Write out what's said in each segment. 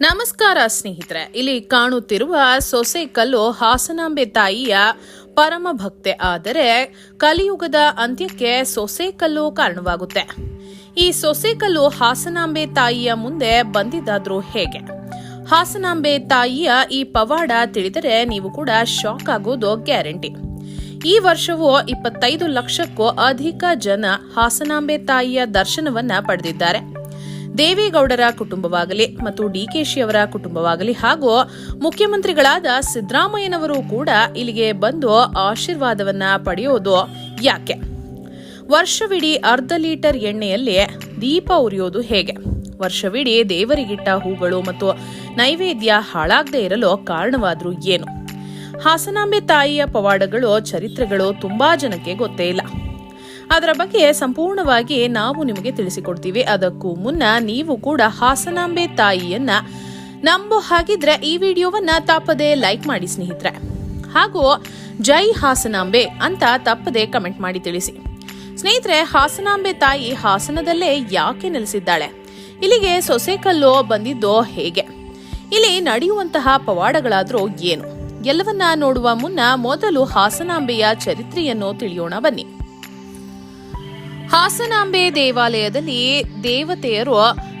ನಮಸ್ಕಾರ ಸ್ನೇಹಿತರೆ, ಇಲ್ಲಿ ಕಾಣುತ್ತಿರುವ ಸೊಸೆಕಲ್ಲು ಹಾಸನಾಂಬೆ ತಾಯಿಯ ಪರಮ ಭಕ್ತೆ. ಆದರೆ ಕಲಿಯುಗದ ಅಂತ್ಯಕ್ಕೆ ಸೊಸೆಕಲ್ಲು ಕಾರಣವಾಗುತ್ತೆ. ಈ ಸೊಸೆಕಲ್ಲು ಹಾಸನಾಂಬೆ ತಾಯಿಯ ಮುಂದೆ ಬಂದಿದ್ದಾದ್ರೂ ಹೇಗೆ? ಹಾಸನಾಂಬೆ ತಾಯಿಯ ಈ ಪವಾಡ ತಿಳಿದರೆ ನೀವು ಕೂಡ ಶಾಕ್ ಆಗೋದು ಗ್ಯಾರಂಟಿ. ಈ ವರ್ಷವೂ ಇಪ್ಪತ್ತೈದು ಲಕ್ಷಕ್ಕೂ ಅಧಿಕ ಜನ ಹಾಸನಾಂಬೆ ತಾಯಿಯ ದರ್ಶನವನ್ನ ಪಡೆದಿದ್ದಾರೆ. ದೇವೇಗೌಡರ ಕುಟುಂಬವಾಗಲಿ ಮತ್ತು ಡಿಕೆಶಿ ಅವರ ಕುಟುಂಬವಾಗಲಿ ಹಾಗೂ ಮುಖ್ಯಮಂತ್ರಿಗಳಾದ ಸಿದ್ದರಾಮಯ್ಯನವರು ಕೂಡ ಇಲ್ಲಿಗೆ ಬಂದು ಆಶೀರ್ವಾದವನ್ನ ಪಡೆಯೋದು ಯಾಕೆ? ವರ್ಷವಿಡೀ ಅರ್ಧ ಲೀಟರ್ ಎಣ್ಣೆಯಲ್ಲಿ ದೀಪ ಉರಿಯೋದು ಹೇಗೆ? ವರ್ಷವಿಡೀ ದೇವರಿಗಿಟ್ಟ ಹೂಗಳು ಮತ್ತು ನೈವೇದ್ಯ ಹಾಳಾಗದೇ ಇರಲು ಕಾರಣವಾದರೂ ಏನು? ಹಾಸನಾಂಬೆ ತಾಯಿಯ ಪವಾಡಗಳು, ಚರಿತ್ರೆಗಳು ತುಂಬಾ ಜನಕ್ಕೆ ಗೊತ್ತೇ ಇಲ್ಲ. ಅದರ ಬಗ್ಗೆ ಸಂಪೂರ್ಣವಾಗಿ ನಾವು ನಿಮಗೆ ತಿಳಿಸಿಕೊಡ್ತೀವಿ. ಅದಕ್ಕೂ ಮುನ್ನ ನೀವು ಕೂಡ ಹಾಸನಾಂಬೆ ತಾಯಿಯನ್ನ ನಂಬೋ ಹಾಗಿದ್ರೆ ಈ ವಿಡಿಯೋವನ್ನ ತಪ್ಪದೆ ಲೈಕ್ ಮಾಡಿ ಸ್ನೇಹಿತರೆ. ಹಾಗೂ ಜೈ ಹಾಸನಾಂಬೆ ಅಂತ ತಪ್ಪದೆ ಕಮೆಂಟ್ ಮಾಡಿ ತಿಳಿಸಿ. ಸ್ನೇಹಿತರೆ, ಹಾಸನಾಂಬೆ ತಾಯಿ ಹಾಸನದಲ್ಲೇ ಯಾಕೆ ನೆಲೆಸಿದ್ದಾಳೆ? ಇಲ್ಲಿಗೆ ಸೊಸೆಕಲ್ಲು ಬಂದಿದ್ದೋ ಹೇಗೆ? ಇಲ್ಲಿ ನಡೆಯುವಂತಹ ಪವಾಡಗಳಾದ್ರೂ ಏನು? ಎಲ್ಲವನ್ನ ನೋಡುವ ಮುನ್ನ ಮೊದಲು ಹಾಸನಾಂಬೆಯ ಚರಿತ್ರೆಯನ್ನು ತಿಳಿಯೋಣ ಬನ್ನಿ. ಹಾಸನಾಂಬೆ ದೇವಾಲಯದಲ್ಲಿ ದೇವತೆಯರು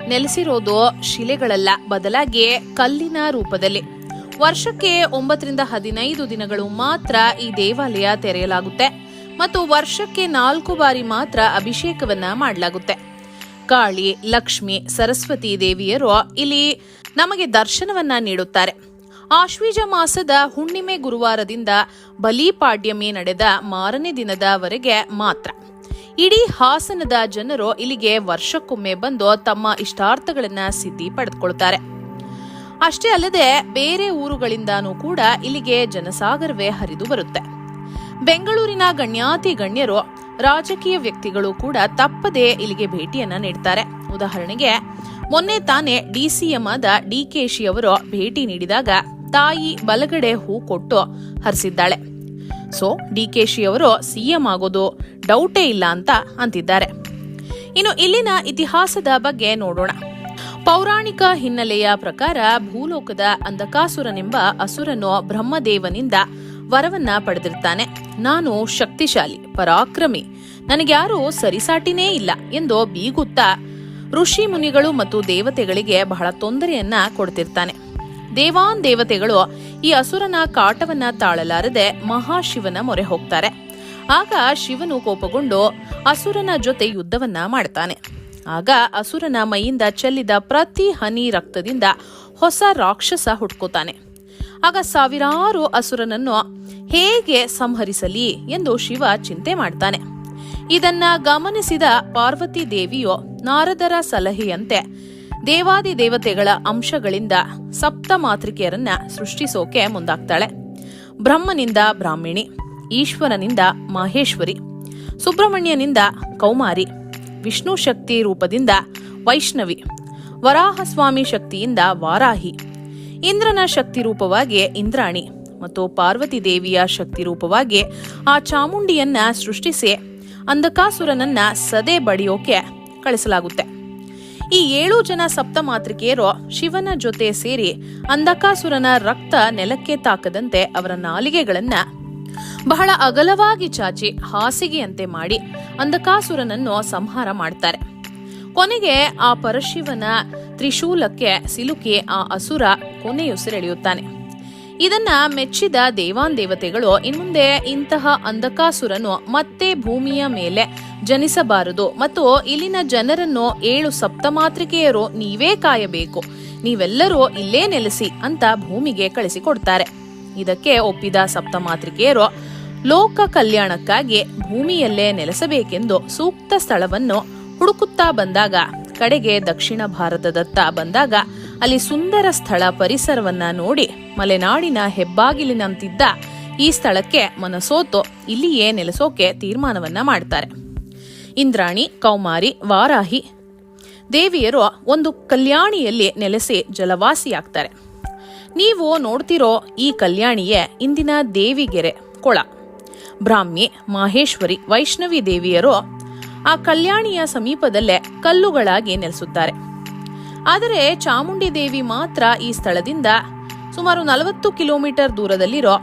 ನೆಲೆಸಿರೋದು ಶಿಲೆಗಳಲ್ಲ, ಬದಲಾಗಿ ಕಲ್ಲಿನ ರೂಪದಲ್ಲಿ. ವರ್ಷಕ್ಕೆ ಒಂಬತ್ತರಿಂದ ಹದಿನೈದು ದಿನಗಳು ಮಾತ್ರ ಈ ದೇವಾಲಯ ತೆರೆಯಲಾಗುತ್ತೆ ಮತ್ತು ವರ್ಷಕ್ಕೆ ನಾಲ್ಕು ಬಾರಿ ಮಾತ್ರ ಅಭಿಷೇಕವನ್ನ ಮಾಡಲಾಗುತ್ತೆ. ಕಾಳಿ, ಲಕ್ಷ್ಮಿ, ಸರಸ್ವತಿ ದೇವಿಯರು ಇಲ್ಲಿ ನಮಗೆ ದರ್ಶನವನ್ನ ನೀಡುತ್ತಾರೆ. ಆಶ್ವೀಜ ಮಾಸದ ಹುಣ್ಣಿಮೆ ಗುರುವಾರದಿಂದ ಬಲಿಪಾಡ್ಯಮಿ ನಡೆದ ಮಾರನೇ ದಿನದವರೆಗೆ ಮಾತ್ರ. ಇಡೀ ಹಾಸನದ ಜನರು ಇಲ್ಲಿಗೆ ವರ್ಷಕ್ಕೊಮ್ಮೆ ಬಂದು ತಮ್ಮ ಇಷ್ಟಾರ್ಥಗಳನ್ನ ಸಿದ್ಧಿ ಪಡೆದುಕೊಳ್ತಾರೆ ಅಷ್ಟೇ ಅಲ್ಲದೆ ಬೇರೆ ಊರುಗಳಿಂದಾನೂ ಕೂಡ ಇಲ್ಲಿಗೆ ಜನಸಾಗರವೇ ಹರಿದು ಬರುತ್ತೆ. ಬೆಂಗಳೂರಿನ ಗಣ್ಯಾತಿ ಗಣ್ಯರು, ರಾಜಕೀಯ ವ್ಯಕ್ತಿಗಳು ಕೂಡ ತಪ್ಪದೇ ಇಲ್ಲಿಗೆ ಭೇಟಿಯನ್ನ ನೀಡ್ತಾರೆ. ಉದಾಹರಣೆಗೆ, ಮೊನ್ನೆ ತಾನೇ ಡಿಸಿಎಂ ಆದ ಡಿಕೆಶಿ ಅವರು ಭೇಟಿ ನೀಡಿದಾಗ ತಾಯಿ ಬಲಗಡೆ ಹೂ ಕೊಟ್ಟು ಹರಿಸಿದ್ದಾಳೆ. ಸೊ ಡಿ ಡಿಕೆಶಿ ಅವರು ಸಿಎಂ ಆಗೋದು ಡೌಟೇ ಇಲ್ಲ ಅಂತ ಅಂತಿದ್ದಾರೆ. ಇನ್ನು ಇಲ್ಲಿನ ಇತಿಹಾಸದ ಬಗ್ಗೆ ನೋಡೋಣ. ಪೌರಾಣಿಕ ಹಿನ್ನೆಲೆಯ ಪ್ರಕಾರ ಭೂಲೋಕದ ಅಂಧಕಾಸುರನೆಂಬ ಅಸುರನು ಬ್ರಹ್ಮದೇವನಿಂದ ವರವನ್ನ ಪಡೆದಿರ್ತಾನೆ. ನಾನು ಶಕ್ತಿಶಾಲಿ, ಪರಾಕ್ರಮಿ, ನನಗ್ಯಾರೂ ಸರಿಸಾಟಿನೇ ಇಲ್ಲ ಎಂದು ಬೀಗುತ್ತಾ ಋಷಿ ಮುನಿಗಳು ಮತ್ತು ದೇವತೆಗಳಿಗೆ ಬಹಳ ತೊಂದರೆಯನ್ನ ಕೊಡ್ತಿರ್ತಾನೆ. ದೇವಾನ್ ದೇವತೆಗಳು ಈ ಅಸುರನ ಕಾಟವನ್ನ ತಾಳಲಾರದೆ ಮಹಾಶಿವನ ಮೊರೆ ಹೋಗ್ತಾರೆ. ಆಗ ಶಿವನು ಕೋಪಗೊಂಡು ಅಸುರನ ಜೊತೆ ಯುದ್ಧವನ್ನ ಮಾಡ್ತಾನೆ. ಆಗ ಅಸುರನ ಮೈಯಿಂದ ಚೆಲ್ಲಿದ ಪ್ರತಿ ಹನಿ ರಕ್ತದಿಂದ ಹೊಸ ರಾಕ್ಷಸ ಹುಟ್ಕೋತಾನೆ. ಆಗ ಸಾವಿರಾರು ಅಸುರನನ್ನು ಹೇಗೆ ಸಂಹರಿಸಲಿ ಎಂದು ಶಿವ ಚಿಂತೆ ಮಾಡ್ತಾನೆ. ಇದನ್ನ ಗಮನಿಸಿದ ಪಾರ್ವತಿ ದೇವಿಯು ನಾರದರ ಸಲಹೆಯಂತೆ ದೇವಾದಿ ದೇವತೆಗಳ ಅಂಶಗಳಿಂದ ಸಪ್ತ ಮಾತೃಕೆಯರನ್ನ ಸೃಷ್ಟಿಸೋಕೆ ಮುಂದಾಗ್ತಾಳೆ. ಬ್ರಹ್ಮನಿಂದ ಬ್ರಾಹ್ಮಿಣಿ, ಈಶ್ವರನಿಂದ ಮಾಹೇಶ್ವರಿ, ಸುಬ್ರಹ್ಮಣ್ಯನಿಂದ ಕೌಮಾರಿ, ವಿಷ್ಣು ಶಕ್ತಿ ರೂಪದಿಂದ ವೈಷ್ಣವಿ, ವರಾಹಸ್ವಾಮಿ ಶಕ್ತಿಯಿಂದ ವಾರಾಹಿ, ಇಂದ್ರನ ಶಕ್ತಿ ರೂಪವಾಗಿ ಇಂದ್ರಾಣಿ ಮತ್ತು ಪಾರ್ವತಿ ದೇವಿಯ ಶಕ್ತಿ ರೂಪವಾಗಿ ಆ ಚಾಮುಂಡಿಯನ್ನ ಸೃಷ್ಟಿಸಿ ಅಂಧಕಾಸುರನನ್ನ ಸದೆ ಬಡಿಯೋಕೆ ಕಳಿಸಲಾಗುತ್ತೆ. ಈ ಏಳು ಜನ ಸಪ್ತಮಾತ್ರಿಕೆಯರು ಶಿವನ ಜೊತೆ ಸೇರಿ ಅಂಧಕಾಸುರನ ರಕ್ತ ನೆಲಕ್ಕೆ ತಾಕದಂತೆ ಅವರ ನಾಲಿಗೆಗಳನ್ನ ಬಹಳ ಅಗಲವಾಗಿ ಚಾಚಿ ಹಾಸಿಗೆಯಂತೆ ಮಾಡಿ ಅಂಧಕಾಸುರನನ್ನು ಸಂಹಾರ ಮಾಡ್ತಾರೆ. ಕೊನೆಗೆ ಆ ಪರಶಿವನ ತ್ರಿಶೂಲಕ್ಕೆ ಸಿಲುಕಿ ಆ ಅಸುರ ಕೊನೆಯುಸಿರೆಳೆಯುತ್ತಾನೆ. ಇದನ್ನ ಮೆಚ್ಚಿದ ದೇವಾನ್ ದೇವತೆಗಳು ಇನ್ಮುಂದೆ ಇಂತಹ ಅಂಧಕಾಸುರನು ಮತ್ತೆ ಭೂಮಿಯ ಮೇಲೆ ಜನಿಸಬಾರದು. ಮತ್ತು ಇಲ್ಲಿನ ಜನರನ್ನು ಏಳು ಸಪ್ತಮಾತ್ರಿಕೆಯರು ನೀವೇ ಕಾಯಬೇಕು. ನೀವೆಲ್ಲರೂ ಇಲ್ಲೇ ನೆಲೆಸಿ ಅಂತ ಭೂಮಿಗೆ ಕಳಿಸಿಕೊಡ್ತಾರೆ. ಇದಕ್ಕೆ ಒಪ್ಪಿದ ಸಪ್ತಮಾತ್ರಿಕೆಯರು, ಲೋಕ ಕಲ್ಯಾಣಕ್ಕಾಗಿ ಭೂಮಿಯಲ್ಲೇ ನೆಲೆಸಬೇಕೆಂದು ಸೂಕ್ತ ಸ್ಥಳವನ್ನು ಹುಡುಕುತ್ತಾ ಬಂದಾಗ, ಕಡೆಗೆ ದಕ್ಷಿಣ ಭಾರತದತ್ತ ಬಂದಾಗ, ಅಲ್ಲಿ ಸುಂದರ ಸ್ಥಳ ಪರಿಸರವನ್ನ ನೋಡಿ ಮಲೆನಾಡಿನ ಹೆಬ್ಬಾಗಿಲಿನಂತಿದ್ದ ಈ ಸ್ಥಳಕ್ಕೆ ಮನಸೋತು ಇಲ್ಲಿಯೇ ನೆಲೆಸೋಕೆ ತೀರ್ಮಾನವನ್ನ ಮಾಡ್ತಾರೆ. ಇಂದ್ರಾಣಿ, ಕೌಮಾರಿ, ವಾರಾಹಿ ದೇವಿಯರು ಒಂದು ಕಲ್ಯಾಣಿಯಲ್ಲಿ ನೆಲೆಸಿ ಜಲವಾಸಿಯಾಗ್ತಾರೆ. ನೀವು ನೋಡ್ತಿರೋ ಈ ಕಲ್ಯಾಣಿಯೇ ಇಂದಿನ ದೇವಿಗೆರೆ ಕೊಳ. ಬ್ರಾಹ್ಮಿ, ಮಾಹೇಶ್ವರಿ, ವೈಷ್ಣವಿ ದೇವಿಯರು ಆ ಕಲ್ಯಾಣಿಯ ಸಮೀಪದಲ್ಲೇ ಕಲ್ಲುಗಳಾಗಿ ನೆಲೆಸುತ್ತಾರೆ. ಆದರೆ ಚಾಮುಂಡಿ ದೇವಿ ಮಾತ್ರ ಈ ಸ್ಥಳದಿಂದ ಸುಮಾರು ನಲವತ್ತು ಕಿಲೋಮೀಟರ್ ದೂರದಲ್ಲಿರೋ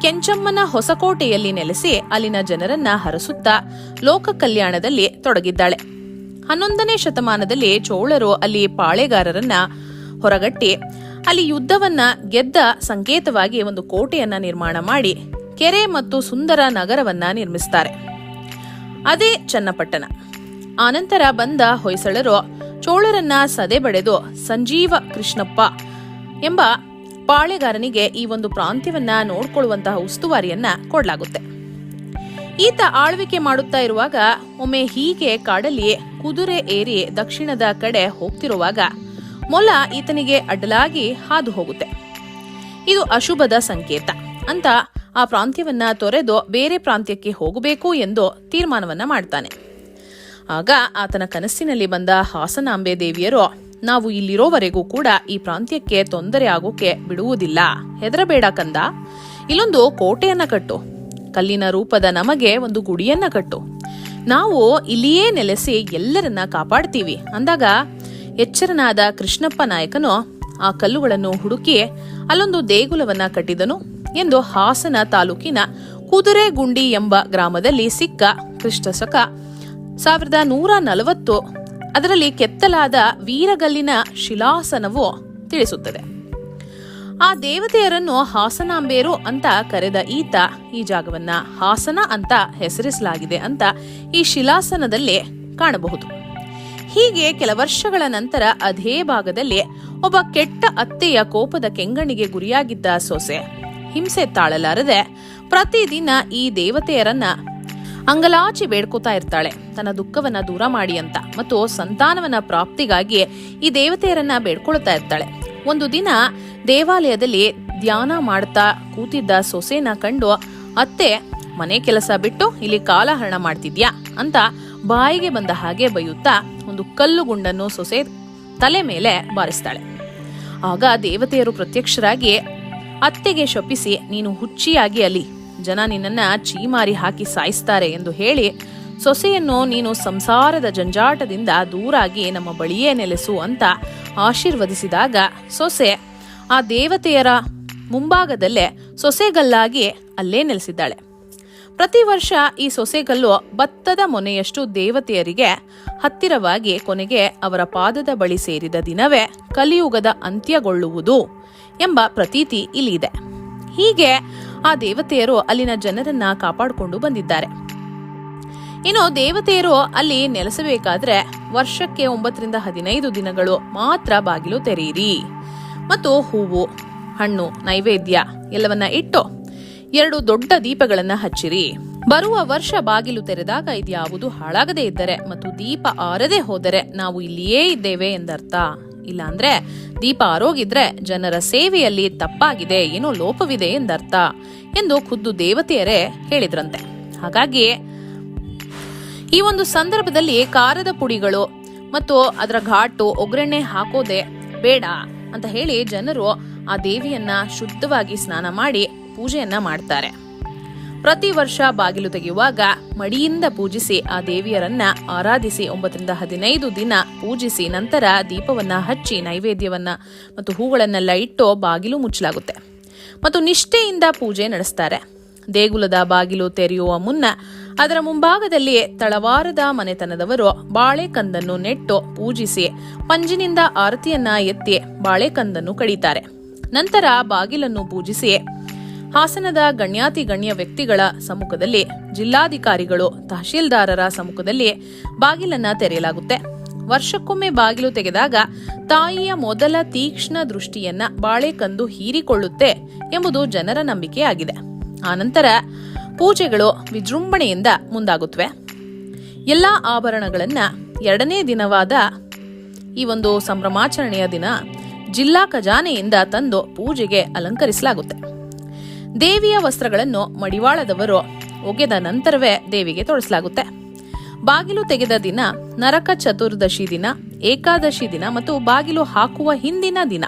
ಕೆಂಚಮ್ಮನ ಹೊಸಕೋಟೆಯಲ್ಲಿ ನೆಲೆಸಿ ಅಲ್ಲಿನ ಜನರನ್ನ ಹರಸುತ್ತಾ ಲೋಕ ಕಲ್ಯಾಣದಲ್ಲಿ ತೊಡಗಿದ್ದಾಳೆ. ಹನ್ನೊಂದನೇ ಶತಮಾನದಲ್ಲಿ ಚೋಳರು ಅಲ್ಲಿ ಪಾಳೆಗಾರರನ್ನ ಹೊರಗಟ್ಟಿ ಅಲ್ಲಿ ಯುದ್ಧವನ್ನ ಗೆದ್ದ ಸಂಕೇತವಾಗಿ ಒಂದು ಕೋಟೆಯನ್ನ ನಿರ್ಮಾಣ ಮಾಡಿ ಕೆರೆ ಮತ್ತು ಸುಂದರ ನಗರವನ್ನ ನಿರ್ಮಿಸ್ತಾರೆ. ಅದೇ ಚನ್ನಪಟ್ಟಣ. ಆನಂತರ ಬಂದ ಹೊಯ್ಸಳರು ಚೋಳರನ್ನ ಸದೆ ಬಡೆದು ಸಂಜೀವ ಕೃಷ್ಣಪ್ಪ ಎಂಬ ಪಾಳೆಗಾರನಿಗೆ ಈ ಒಂದು ಪ್ರಾಂತ್ಯವನ್ನ ನೋಡ್ಕೊಳ್ಳುವಂತಹ ಉಸ್ತುವಾರಿಯನ್ನ ಕೊಡಲಾಗುತ್ತೆ. ಈತ ಆಳ್ವಿಕೆ ಮಾಡುತ್ತಾ ಇರುವಾಗ ಒಮ್ಮೆ ಹೀಗೆ ಕಾಡಲ್ಲಿ ಕುದುರೆ ಏರಿ ದಕ್ಷಿಣದ ಕಡೆ ಹೋಗ್ತಿರುವಾಗ ಮೊಲ ಈತನಿಗೆ ಅಡ್ಡಲಾಗಿ ಹಾದು ಹೋಗುತ್ತೆ. ಇದು ಅಶುಭದ ಸಂಕೇತ ಅಂತ ಆ ಪ್ರಾಂತ್ಯವನ್ನ ತೊರೆದು ಬೇರೆ ಪ್ರಾಂತ್ಯಕ್ಕೆ ಹೋಗಬೇಕು ಎಂದು ತೀರ್ಮಾನವನ್ನ ಮಾಡ್ತಾನೆ. ಆಗ ಆತನ ಕನಸಿನಲ್ಲಿ ಬಂದ ಹಾಸನಾಂಬೆ ದೇವಿಯರು ನಾವು ಇಲ್ಲಿರೋವರೆಗೂ ಕೂಡ ಈ ಪ್ರಾಂತ್ಯಕ್ಕೆ ತೊಂದರೆ ಆಗೋಕೆ ಬಿಡುವುದಿಲ್ಲ. ಹೆದರಬೇಡ ಕಂದ. ಇಲ್ಲೊಂದು ಕೋಟೆಯನ್ನ ಕಟ್ಟು. ಕಲ್ಲಿನ ರೂಪದ ನಮಗೆ ಒಂದು ಗುಡಿಯನ್ನ ಕಟ್ಟು. ನಾವು ಇಲ್ಲಿಯೇ ನೆಲೆಸಿ ಎಲ್ಲರನ್ನ ಕಾಪಾಡ್ತೀವಿ. ಅಂದಾಗ ಎಚ್ಚರನಾದ ಕೃಷ್ಣಪ್ಪ ನಾಯಕನು ಆ ಕಲ್ಲುಗಳನ್ನು ಹುಡುಕಿ ಅಲ್ಲೊಂದು ದೇಗುಲವನ್ನ ಕಟ್ಟಿದನು ಎಂದು ಹಾಸನ ತಾಲೂಕಿನ ಕುದುರೆಗುಂಡಿ ಎಂಬ ಗ್ರಾಮದಲ್ಲಿ ಸಿಕ್ಕ ಕ್ರಿಸ್ತಶಕ ಸಾವಿರದ ನೂರ ನಲವತ್ತು ಅದರಲ್ಲಿ ಕೆತ್ತಲಾದ ವೀರಗಲ್ಲಿನ ಶಿಲಾಸನವು ತಿಳಿಸುತ್ತದೆ. ಆ ದೇವತೆಯರನ್ನು ಹಾಸನಾಂಬೇರು ಅಂತ ಕರೆದ ಈತ ಈ ಜಾಗವನ್ನ ಹಾಸನ ಅಂತ ಹೆಸರಿಸಲಾಗಿದೆ ಅಂತ ಈ ಶಿಲಾಸನದಲ್ಲಿ ಕಾಣಬಹುದು. ಹೀಗೆ ಕೆಲ ವರ್ಷಗಳ ನಂತರ ಅದೇ ಭಾಗದಲ್ಲಿ ಒಬ್ಬ ಕೆಟ್ಟ ಅತ್ತೆಯ ಕೋಪದ ಕೆಂಗಣಿಗೆ ಗುರಿಯಾಗಿದ್ದ ಸೊಸೆ ಹಿಂಸೆ ತಾಳಲಾರದೆ ಪ್ರತಿದಿನ ಈ ದೇವತೆಯರನ್ನ ಅಂಗಲಾಚಿ ಬೇಡ್ಕೋತಾ ಇರ್ತಾಳೆ. ತನ್ನ ದುಃಖವನ್ನ ದೂರ ಮಾಡಿ ಅಂತ ಮತ್ತು ಸಂತಾನವನ್ನ ಪ್ರಾಪ್ತಿಗಾಗಿ ಈ ದೇವತೆಯರನ್ನ ಬೇಡ್ಕೊಳ್ತಾ ಇರ್ತಾಳೆ. ಒಂದು ದಿನ ದೇವಾಲಯದಲ್ಲಿ ಧ್ಯಾನ ಮಾಡ್ತಾ ಕೂತಿದ್ದ ಸೊಸೆನ ಕಂಡು, ಅತ್ತೆ, ಮನೆ ಕೆಲಸ ಬಿಟ್ಟು ಇಲ್ಲಿ ಕಾಲಹರಣ ಮಾಡ್ತಿದ್ಯಾ? ಅಂತ ಬಾಯಿಗೆ ಬಂದ ಹಾಗೆ ಬೈಯುತ್ತಾ ಒಂದು ಕಲ್ಲು ಗುಂಡನ್ನು ಸೊಸೆ ತಲೆ ಮೇಲೆ ಬಾರಿಸ್ತಾಳೆ. ಆಗ ದೇವತೆಯರು ಪ್ರತ್ಯಕ್ಷರಾಗಿ, ಅತ್ತೆಗೆ ಶಪಿಸಿ, ನೀನು ಹುಚ್ಚಿಯಾಗಿ ಅಲ್ಲಿ ಜನ ನಿನ್ನನ್ನ ಚೀಮಾರಿ ಹಾಕಿ ಸಾಯಿಸ್ತಾರೆ ಎಂದು ಹೇಳಿ ಸೊಸೆಯನ್ನು ನೀನು ಸಂಸಾರದ ಜಂಜಾಟದಿಂದ ದೂರಾಗಿ ನಮ್ಮ ಬಳಿಯೇ ನೆಲೆಸು ಅಂತ ಆಶೀರ್ವದಿಸಿದಾಗ ಸೊಸೆ, ಆ ದೇವತೆಯರ ಮುಂಭಾಗದಲ್ಲೇ ಸೊಸೆಗಲ್ಲಾಗಿ ಅಲ್ಲೇ ನೆಲೆಸಿದ್ದಾಳೆ. ಪ್ರತಿ ವರ್ಷ ಈ ಸೊಸೆಗಲ್ಲು ಭತ್ತದ ಮೊನೆಯಷ್ಟು ದೇವತೆಯರಿಗೆ ಹತ್ತಿರವಾಗಿ ಕೊನೆಗೆ ಅವರ ಪಾದದ ಬಳಿ ಸೇರಿದ ದಿನವೇ ಕಲಿಯುಗದ ಅಂತ್ಯಗೊಳ್ಳುವುದು ಎಂಬ ಪ್ರತೀತಿ ಇಲ್ಲಿದೆ. ಹೀಗೆ ಆ ದೇವತೆಯರು ಅಲ್ಲಿನ ಜನರನ್ನ ಕಾಪಾಡಿಕೊಂಡು ಬಂದಿದ್ದಾರೆ. ಇನ್ನು ದೇವತೆಯರು ಅಲ್ಲಿ ನೆಲೆಸಬೇಕಾದ್ರೆ ವರ್ಷಕ್ಕೆ ಒಂಬತ್ತರಿಂದ ಹದಿನೈದು ದಿನಗಳು ಮಾತ್ರ ಬಾಗಿಲು ತೆರೆಯಿರಿ. ಮತ್ತು ಹೂವು, ಹಣ್ಣು, ನೈವೇದ್ಯ ಎಲ್ಲವನ್ನ ಇಟ್ಟು ಎರಡು ದೊಡ್ಡ ದೀಪಗಳನ್ನ ಹಚ್ಚಿರಿ. ಬರುವ ವರ್ಷ ಬಾಗಿಲು ತೆರೆದಾಗ ಇದ್ಯಾವುದು ಹಾಳಾಗದೇ ಇದ್ದರೆ ಮತ್ತು ದೀಪ ಆರದೆ ಹೋದರೆ ನಾವು ಇಲ್ಲಿಯೇ ಇದ್ದೇವೆ ಎಂದರ್ಥ. ಇಲ್ಲಾಂದ್ರೆ ದೀಪ ಆರೋಗಿದ್ರೆ ಜನರ ಸೇವೆಯಲ್ಲಿ ತಪ್ಪಾಗಿದೆ, ಏನೋ ಲೋಪವಿದೆ ಎಂದರ್ಥ ಎಂದು ಖುದ್ದು ದೇವತೆಯರೇ ಹೇಳಿದ್ರಂತೆ. ಹಾಗಾಗಿ ಈ ಒಂದು ಸಂದರ್ಭದಲ್ಲಿ ಖಾರದ ಪುಡಿಗಳು ಮತ್ತು ಅದರ ಘಾಟು ಒಗ್ಗರಣೆ ಹಾಕೋದೆ ಬೇಡ ಅಂತ ಹೇಳಿ ಜನರು ಆ ದೇವಿಯನ್ನ ಶುದ್ಧವಾಗಿ ಸ್ನಾನ ಮಾಡಿ ಪೂಜೆಯನ್ನ ಮಾಡ್ತಾರೆ. ಪ್ರತಿ ವರ್ಷ ಬಾಗಿಲು ತೆಗೆಯುವಾಗ ಮಡಿಯಿಂದ ಪೂಜಿಸಿ ಆ ದೇವಿಯರನ್ನ ಆರಾಧಿಸಿ ಒಂಬತ್ತರಿಂದ ಹದಿನೈದು ದಿನ ಪೂಜಿಸಿ ನಂತರ ದೀಪವನ್ನ ಹಚ್ಚಿ ನೈವೇದ್ಯವನ್ನ ಮತ್ತು ಹೂಗಳನ್ನೆಲ್ಲ ಇಟ್ಟು ಬಾಗಿಲು ಮುಚ್ಚಲಾಗುತ್ತೆ. ಮತ್ತು ನಿಷ್ಠೆಯಿಂದ ಪೂಜೆ ನಡೆಸ್ತಾರೆ. ದೇಗುಲದ ಬಾಗಿಲು ತೆರೆಯುವ ಮುನ್ನ ಅದರ ಮುಂಭಾಗದಲ್ಲಿ ತಳವಾರದ ಮನೆತನದವರು ಬಾಳೆಕಂದನ್ನು ನೆಟ್ಟು ಪೂಜಿಸಿ ಪಂಜಿನಿಂದ ಆರತಿಯನ್ನ ಎತ್ತಿ ಬಾಳೆಕಂದನ್ನು ಕಡಿತಾರೆ. ನಂತರ ಬಾಗಿಲನ್ನು ಪೂಜಿಸಿ ಹಾಸನದ ಗಣ್ಯಾತಿ ಗಣ್ಯ ವ್ಯಕ್ತಿಗಳ ಸಮ್ಮುಖದಲ್ಲಿ ಜಿಲ್ಲಾಧಿಕಾರಿಗಳು ತಹಶೀಲ್ದಾರರ ಸಮ್ಮುಖದಲ್ಲಿ ಬಾಗಿಲನ್ನ ತೆರೆಯಲಾಗುತ್ತೆ. ವರ್ಷಕ್ಕೊಮ್ಮೆ ಬಾಗಿಲು ತೆಗೆದಾಗ ತಾಯಿಯ ಮೊದಲ ತೀಕ್ಷ್ಣ ದೃಷ್ಟಿಯನ್ನ ಬಾಳೆಕಂದು ಹೀರಿಕೊಳ್ಳುತ್ತೆ ಎಂಬುದು ಜನರ ನಂಬಿಕೆಯಾಗಿದೆ. ಆನಂತರ ಪೂಜೆಗಳು ವಿಜೃಂಭಣೆಯಿಂದ ಮುಂದಾಗುತ್ತವೆ. ಎಲ್ಲಾ ಆಭರಣಗಳನ್ನ ಎರಡನೇ ದಿನವಾದ ಈ ಒಂದು ಸಂಭ್ರಮಾಚರಣೆಯ ದಿನ ಜಿಲ್ಲಾ ಖಜಾನೆಯಿಂದ ತಂದು ಪೂಜೆಗೆ ಅಲಂಕರಿಸಲಾಗುತ್ತೆ. ದೇವಿಯ ವಸ್ತ್ರಗಳನ್ನು ಮಡಿವಾಳದವರು ಒಗೆದ ನಂತರವೇ ದೇವಿಗೆ ತೊಡಿಸಲಾಗುತ್ತೆ. ಬಾಗಿಲು ತೆಗೆದ ದಿನ, ನರಕ ಚತುರ್ದಶಿ ದಿನ, ಏಕಾದಶಿ ದಿನ ಮತ್ತು ಬಾಗಿಲು ಹಾಕುವ ಹಿಂದಿನ ದಿನ.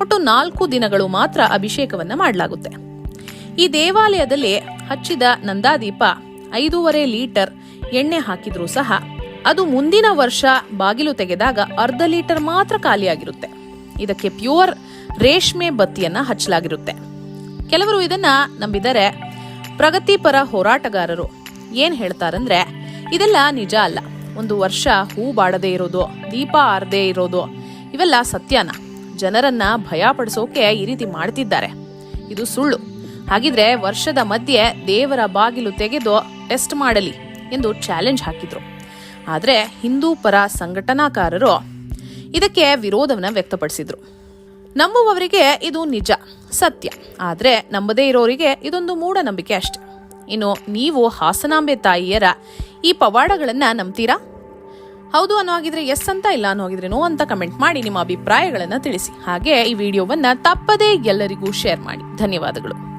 ಒಟ್ಟು ನಾಲ್ಕು ದಿನಗಳು ಮಾತ್ರ ಅಭಿಷೇಕವನ್ನು ಮಾಡಲಾಗುತ್ತೆ. ಈ ದೇವಾಲಯದಲ್ಲಿ ಹಚ್ಚಿದ ನಂದಾದೀಪ ಐದೂವರೆ ಲೀಟರ್ ಎಣ್ಣೆ ಹಾಕಿದ್ರೂ ಸಹ ಅದು ಮುಂದಿನ ವರ್ಷ ಬಾಗಿಲು ತೆಗೆದಾಗ ಅರ್ಧ ಲೀಟರ್ ಮಾತ್ರ ಖಾಲಿಯಾಗಿರುತ್ತೆ. ಇದಕ್ಕೆ ಪ್ಯೂರ್ ರೇಷ್ಮೆ ಬತ್ತಿಯನ್ನ ಹಚ್ಚಲಾಗಿರುತ್ತೆ. ಕೆಲವರು ಇದನ್ನ ನಂಬಿದರೆ ಪ್ರಗತಿಪರ ಹೋರಾಟಗಾರರು ಏನ್ ಹೇಳ್ತಾರಂದ್ರೆ, ಇದೆಲ್ಲ ನಿಜ ಅಲ್ಲ. ಒಂದು ವರ್ಷ ಹೂ ಬಾಡದೇ ಇರೋದು, ದೀಪ ಆರದೇ ಇರೋದು, ಇವೆಲ್ಲ ಸತ್ಯನ. ಜನರನ್ನ ಭಯ ಪಡಿಸೋಕೆ ಈ ರೀತಿ ಮಾಡ್ತಿದ್ದಾರೆ. ಇದು ಸುಳ್ಳು. ಹಾಗಿದ್ರೆ ವರ್ಷದ ಮಧ್ಯೆ ದೇವರ ಬಾಗಿಲು ತೆಗೆದು ಟೆಸ್ಟ್ ಮಾಡಲಿ ಎಂದು ಚಾಲೆಂಜ್ ಹಾಕಿದ್ರು. ಆದ್ರೆ ಹಿಂದೂ ಪರ ಸಂಘಟನಾಕಾರರು ಇದಕ್ಕೆ ವಿರೋಧವನ್ನ ವ್ಯಕ್ತಪಡಿಸಿದ್ರು. ನಂಬುವವರಿಗೆ ಇದು ನಿಜ, ಸತ್ಯ. ಆದರೆ ನಂಬದೇ ಇರೋರಿಗೆ ಇದೊಂದು ಮೂಢನಂಬಿಕೆ ಅಷ್ಟೆ. ಇನ್ನು ನೀವು ಹಾಸನಾಂಬೆ ತಾಯಿಯರ ಈ ಪವಾಡಗಳನ್ನ ನಂಬ್ತೀರಾ? ಹೌದು ಅನ್ನೋ ಹಾಗಿದ್ರೆ ಎಸ್ ಅಂತ ಇಲ್ಲ ಅನ್ನೋ ಹಾಗಿದ್ರೆ ನೋ ಅಂತ ಕಮೆಂಟ್ ಮಾಡಿ ನಿಮ್ಮ ಅಭಿಪ್ರಾಯಗಳನ್ನು ತಿಳಿಸಿ. ಹಾಗೆ ಈ ವಿಡಿಯೋವನ್ನ ತಪ್ಪದೇ ಎಲ್ಲರಿಗೂ ಶೇರ್ ಮಾಡಿ. ಧನ್ಯವಾದಗಳು.